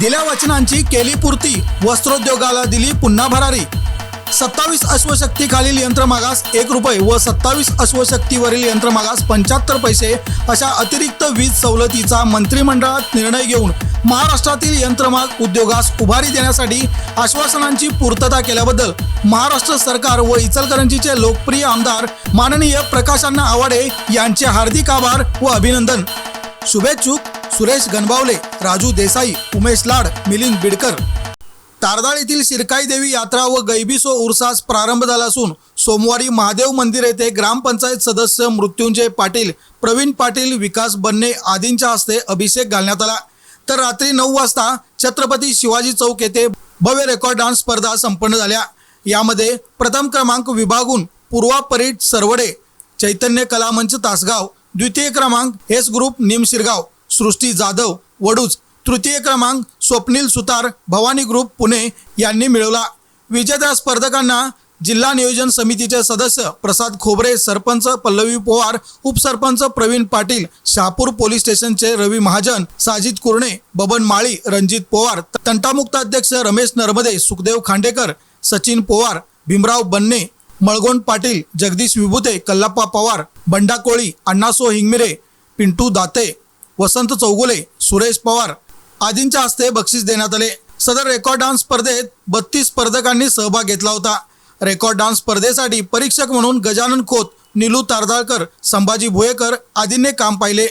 दिल्या वचनांची केली पूर्ती वस्त्रोद्योगाला दिली पुन्हा भरारी. सत्तावीस अश्वशक्ती खालील यंत्रमागास एक रुपये व सत्तावीस अश्वशक्तीवरील यंत्रमागास पंच्याहत्तर पैसे अशा अतिरिक्त वीज सवलतीचा मंत्रिमंडळात निर्णय घेऊन महाराष्ट्रातील यंत्रमाग उद्योगास उभारी देण्यासाठी आश्वासनांची पूर्तता केल्याबद्दल महाराष्ट्र सरकार व इचलकरंजीचे लोकप्रिय आमदार माननीय प्रकाशांना आवाडे यांचे हार्दिक आभार व अभिनंदन. शुभेच्छुक. सुरेश गणबावले राजू देसाई उमेश लाड मिलिंद बिडकर. तारदाळ येथील शिरकाई देवी यात्रा व गैबीसो उरसास प्रारंभ झाला असून सोमवारी महादेव मंदिर येथे ग्रामपंचायत सदस्य मृत्युंजय पाटील प्रवीण पाटील विकास बन्ने आदींच्या हस्ते अभिषेक घालण्यात आला. तर रात्री नऊ वाजता छत्रपती शिवाजी चौक येथे भव्य रेकॉर्ड डान्स स्पर्धा संपन्न झाल्या. यामध्ये प्रथम क्रमांक विभागून पूर्वा परीट सरवडे चैतन्य कलामंच तासगाव द्वितीय क्रमांक हेस ग्रुप निम शिरगाव. सृष्टी जाधव वडूज तृतीय क्रमांक स्वप्नील सुतार भवानी ग्रुप पुणे यांनी मिळवला. विजेत्या स्पर्धकांना जिल्हा नियोजन समितीचे सदस्य प्रसाद खोबरे सरपंच पल्लवी पोवार उपसरपंच प्रवीण पाटील शहापूर पोलीस स्टेशनचे रवी महाजन साजिद कुर्णे बबन माळी रणजित पोवार तंटामुक्त अध्यक्ष रमेश नर्मदे सुखदेव खांडेकर सचिन पोवार भीमराव बन्ने मळगोंड पाटील जगदीश विभुते कल्लाप्पा पवार बंडा कोळी अण्णासो हिंगमिरे पिंटू दाते वसंत चौगुले सुरेश पवार आदींच्या हस्ते बक्षीस देण्यात आले. सदर रेकॉर्ड डान्स स्पर्धेत बत्तीस स्पर्धकांनी सहभाग घेतला होता. रेकॉर्ड डान्स स्पर्धेसाठी परीक्षक म्हणून गजानन खोत निलू तारदाळकर संभाजी भुयेकर आदींनी काम पाहिले.